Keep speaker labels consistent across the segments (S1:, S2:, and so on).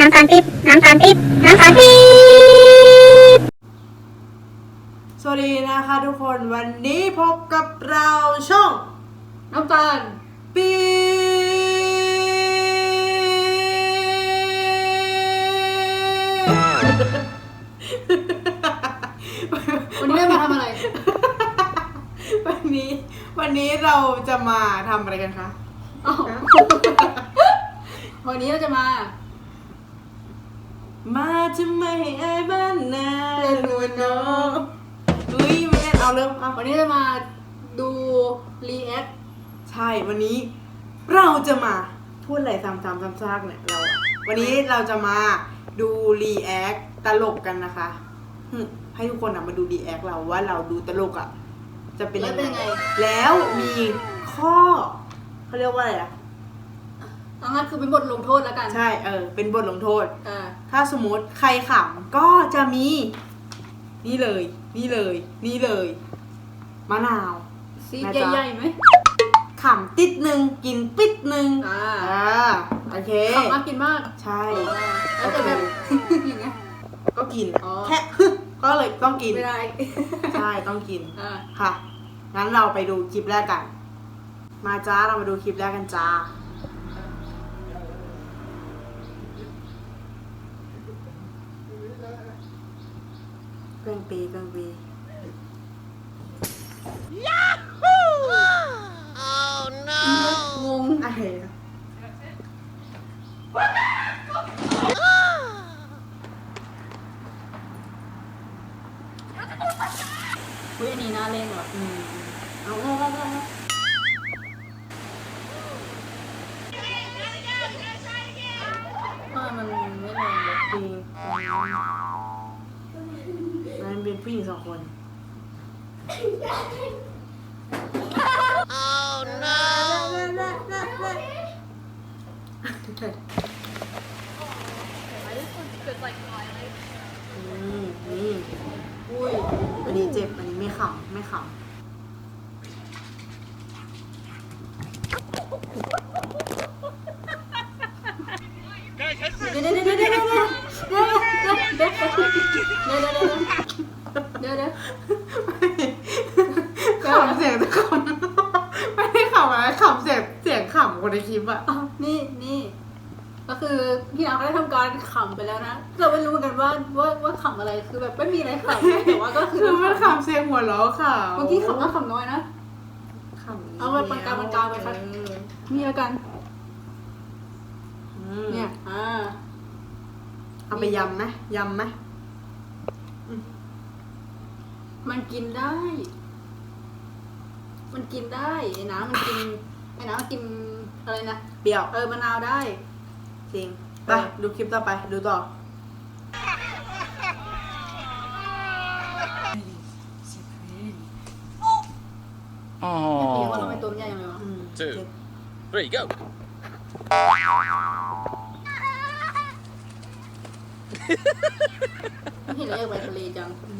S1: น้ำตาลปิ๊บน้ำตาลปิ๊บน้ำตาลปิ๊บ
S2: สวัสดีนะคะทุกคนวันนี้พบกับเราช่อง
S3: น้ำตาล
S2: ปี
S3: วันนี้ได้มาทำอะไร
S2: วันนี้ วันนี้เราจะมาทำอะไรกันคะ
S3: อ้าววันนี้เราจะมา
S2: มาจะไม่ให้อายบ้านนาเล่นนวลน้องอุ้ยไม่เล่นเอาเริ่มเอา
S3: วันนี้จะมาดูรีแอค
S2: ใช่วันนี้ เราจะมาพูดอะไรซ้ำๆซ้ำๆเนี่ยเราอะวันนี้เราจะมาดูรีแอคตลกกันนะคะหึให้ทุกคนอะมาดูรีแอคเราว่าเราดูตลกอะจะเป็น
S3: แล้วเป็นยังไง
S2: แล้วมีข้อเขาเรียกว่าอะไรอะ
S3: เอางั้นคือเป็นบทลงโทษแล้วกัน
S2: ใช่เออเป็นบทลงโทษ
S3: อ่า
S2: ถ้าสมมติใครขำก็จะมี นี่เลย นี่เลย นี่เลยมะนาว
S3: ซีด
S2: นะจ๊ะ
S3: ใหญ่ๆไหม
S2: ขำติดหนึ่งกินปิดหนึ่ง
S3: อ่า
S2: อ่าโอเค
S3: ขับมากกินมาก
S2: ใช่
S3: แล้วแต่แบบอย่างเงี้ย
S2: ก็กิน
S3: อ๋อ
S2: แค่ ก็เลยต้องกิน
S3: ไม่ได้
S2: ใช่ต้องกิน
S3: อ่า
S2: ค่ะ งั้นเราไปดูคลิปแรกกัน มาจ้าเรามาดูคลิปแรกกันจ้า รื่องปีเครื่องปี
S3: งง
S2: อะไรอะ
S3: อุ้ยอันนี้น่าเล่นว่ะ
S2: อืมเอาเอาเอาเอา ผู้หญิงสองคนอืมนี่
S3: อุ้ย
S2: อันนี้เจ็บ อันนี้ไม่ขำไม่ข
S3: เดี๋ยวเดี๋ยวเดี๋ยวเดี๋ยวเดี๋ยวเดี๋ยวเดี๋ยวเดี๋ยวเดี๋ยวเดี๋ยวเดี๋ยวเดี๋ยวเดี๋ยวเดี๋ยวำ
S2: ขำเสียงทุกคน ไม่ได้ขำอะไรขำเสียงเสียงขำคน ในคลิปอะ
S3: อ้าวนี่นี่ ก็คือพี่น้องได้ทำการขำไปแล้วนะ เราไม่รู้เหมือนกันว่าว่าว่าขำอะไร คือแบบไม่มีอะไรขำแต่ว่าก็คือ
S2: คือมันขำเสียงหัวเราะค่ะ
S3: เมื่อกี้ขำมากขำน้อยนะ
S2: ขำ
S3: เอาไปปากกาปากกาไปครับ
S2: เออ
S3: มีแล้วกัน
S2: อืม
S3: เนี่ยอ่า
S2: เอาไปยำไหมยำไหม
S3: มันกินได้ มันกินได้ไอ้น้ำมันกินไอ้น้ำมันกิน อะไรนะ
S2: เปรี้ยว
S3: เออมะนาวได้
S2: จริง ไป
S3: เออ
S2: ดูคลิปต่อไป ดูต่อ
S3: เรียกว่า
S4: Oh.
S3: ทำไมตัวมันใหญ่ยังไงวะ
S2: อืม
S4: Two. Three, go.
S3: ไม่เห็นแล้วอยากไปทะเลจัง
S2: อืม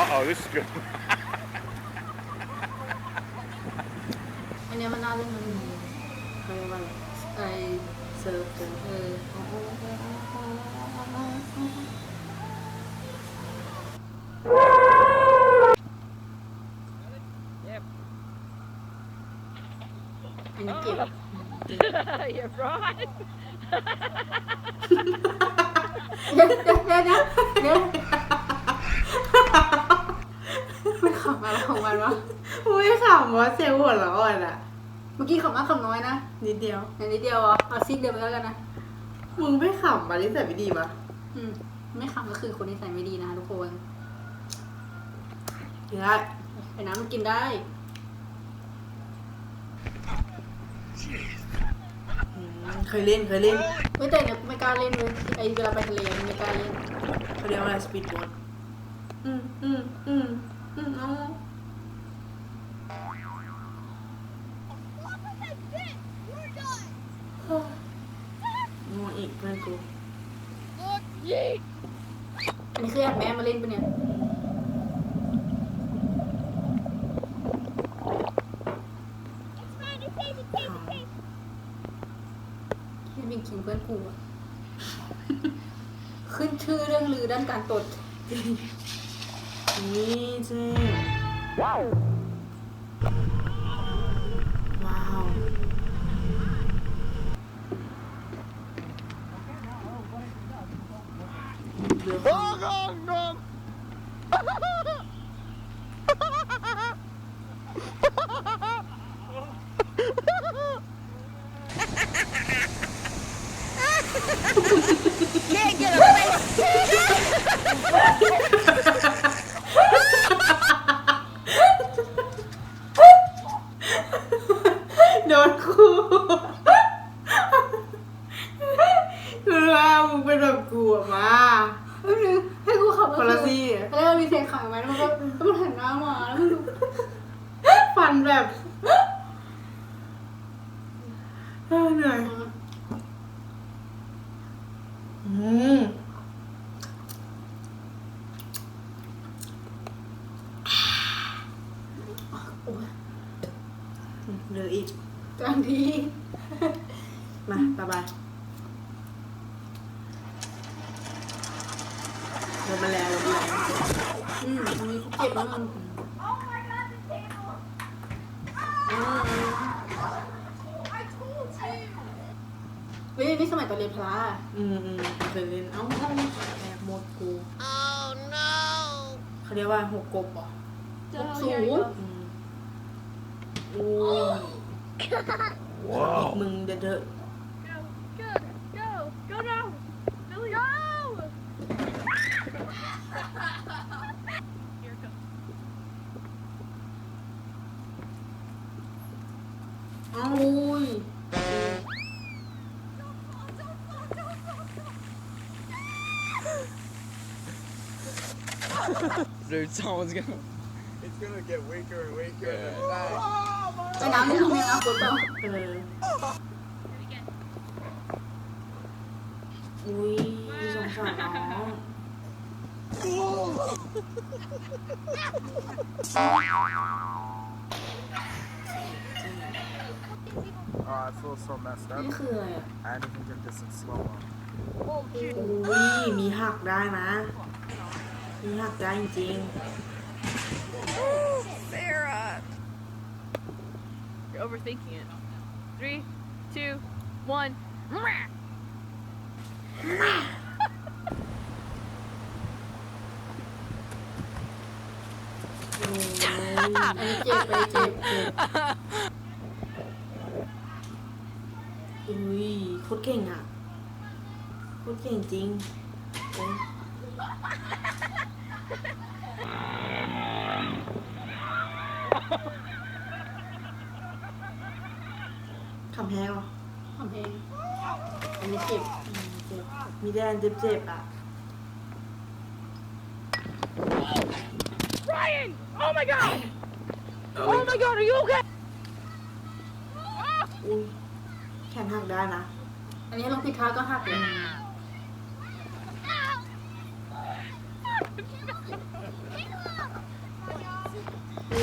S4: Uh-oh, this is good.
S3: Hindi naman natin nung Kaya wala.
S5: You're right.
S3: เดี๋ยวเดี๋ยวเดี๋ยวเดี๋ยวเดี๋ยวมันขำอะไรของมันวะ
S2: อุ้ยขำว่าเสียงหัวเราะอะ
S3: เมื่อกี้ขำมากขำน้อยนะ
S2: นิดเดียว
S3: อย่างนิดเดียวอะเอาซิกเดียวไปแล้วกันนะ
S2: มึงไม่ขำมานิสัยไม่ดีปะ
S3: อืม ไม่ขำก็คือคนนิสัยไม่ดีนะทุกคน
S2: กินได้
S3: ไอ้น้ำมันกินได้
S2: อืม เคยเล่นเคยเล่น
S3: ไม่แต่เนี่ยไม่กล้าเล่นเลยไอ้เวลาไปทะเลไม่กล้าเล่น
S2: เขาเรียกว่าอะไรสปีดโบ๊ทอืมอืมอืมอืมเอาโง่อีกเพื่อนกู
S5: Yeet.
S3: อันนี้คือแอบแม่มาเล่นปะเนี่ยที่บิง คิงเพื่อนกูอะขึ้นชื่อเรื่องลือด้านการตด
S2: นี่เจ๊ว้าวเรือ
S4: Oh, no, no.
S5: Can't get a face.
S2: โดนคู่ คือว่ามึงเป็นแบบกูอะมา
S3: ไม่รู้ให้กูขับ
S2: คนละซี่
S3: แล้วเรามีเสียงขังไหมแล้วมันก็แล้วมันหันหน้ามาแล้วมันดู
S2: ฟัน แบบเออเหนื่อยอืมเหลืออีก
S3: กลางที
S2: มาบายบายลงมาแล้วลงมาแล้ว
S3: อืมอันนี้เจ็บแล้วมัน นี่สมัยตอนเรียนพละ
S2: อืมอืมเคยเล่นเอ้าแอบหมดกู
S5: Oh no.
S2: เขาเรียกว่าหกกบเหรอ
S3: สูง
S2: อืมโอ้ยมึงเดี๋ยวเถอะ
S5: Go, go, go, go now. Billy, go. Here it comes.
S2: เอ้าอุ้ย
S6: Dude, someone's gonna.
S4: It's gonna get weaker and weaker.
S6: Yeah.
S4: and back.
S3: ไอ้น้ำนี่คือมีน้ำกดเปล่า
S2: เอออุ้ยสงสารน้อง
S4: Oh, I feel so messed
S2: นี่
S4: up.
S2: คืออะไรอ่ะ
S4: I need to get this in slow mo.
S2: อุ้ยมีหักได้นะ มีหักได้จริง
S5: Sarah. You're overthinking it. Three, two, one.
S2: ๆโอ้ย
S3: อันนี้เจ็บไปเจ็บ
S2: อุ้ยโคตรเก่งอะโคตรเก่งจริงโอ้ย คำแห้งเหรอ
S3: ทำเองอันนี้เจ็บ
S2: อืมเจ็บมีแดนเจ็บๆอะ
S5: Ryan! Oh my god! Oh my god, are you okay?
S2: อุ้ยแขนหักได้นะ
S3: อันนี้ลงผิดท่าก็หักเลยอุ้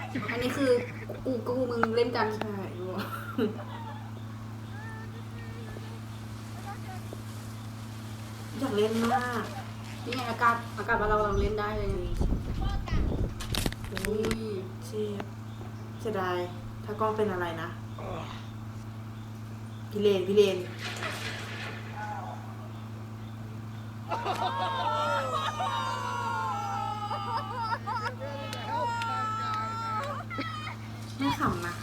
S3: ย อันนี้คือกูกูมึงเล่นกัน
S2: ใช่รู้อยากเล่นมาก
S3: นี่ไงอากาศอากาศบ้านเราเราเล่นได้เลยนี่อุ้ย
S2: เจ็บเสียดายถ้ากล้องเป็นอะไรนะ พี่เลน พี่เลน ไม่ขำนะ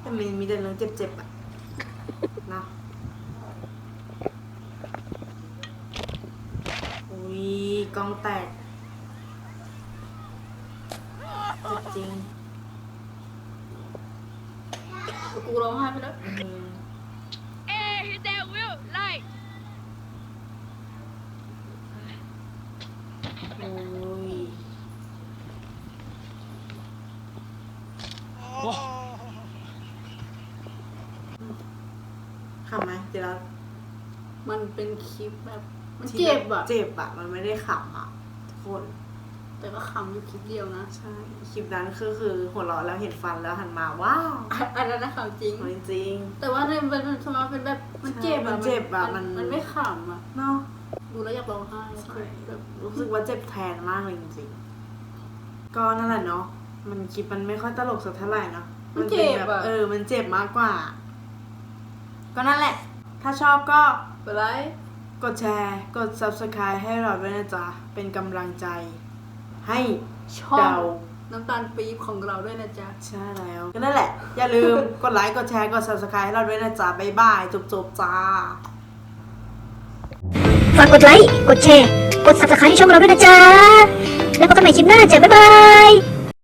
S2: แต่มันมีแต่ เรื่องเจ็บๆอะเนาะอุ้ยกล้องแตกเจ็บจริง
S3: กูร้องไห้ไปแล้ว
S2: อืม
S5: Hey, hit that wheel! Light!
S2: โอ้ยขำไหมเดี๋ยวเรา
S3: มันเป็นคลิปแบบมันเจ็บอะ
S2: เจ็บอะมันไม่ได้ขำอะทุกคน
S3: แต่ก็ขำอยู่คลิปเดียวนะ
S2: ใช่คลิปนั้นคือคือหัวเราะแล้วเห็นฟันแล้วหันมาว้าว
S3: อันนั้นนะขำจริง
S2: จริง
S3: แต่ว่าในมันมันมันเป็นแบบมันเจ็บ
S2: มันเจ็บอะมัน
S3: มันไม่ขำอะ
S2: เนาะ
S3: ดูแล้วอยากร้องไห้แบบ
S2: รู้สึกว่าเจ็บแทนมากเลยจริงๆก็นั่นแหละเนาะมันคลิปมันไม่ค่อยตลกสักเท่าไหร่เนาะ
S3: มันเจ็บ
S2: แบบ
S3: อะ
S2: เออ มันเจ็บมากกว่า ก็นั่นแหละ ถ้าชอบก็
S3: เป็นไร
S2: กดแชร์ กด subscribe ให้เราด้วยนะจ๊ะ เป็นกำลังใจ ให้
S3: ช่อง
S2: เดา
S3: น้ำตาลปี๊บของเราด้วยนะจ๊ะ
S2: ใช่แล้ว ก็นั่นแหละ อย่าลืม กดไลค์ กดแชร์ กด subscribe ให้เราด้วยนะจ๊ะ บ๊ายบาย จบๆจ้า
S1: ฝากกดไลค์ กดแชร์ กด subscribe ให้ช่องเราด้วยนะจ๊ะ แล้วพบกันใหม่คลิปหน้าจ้ะบ๊ายบาย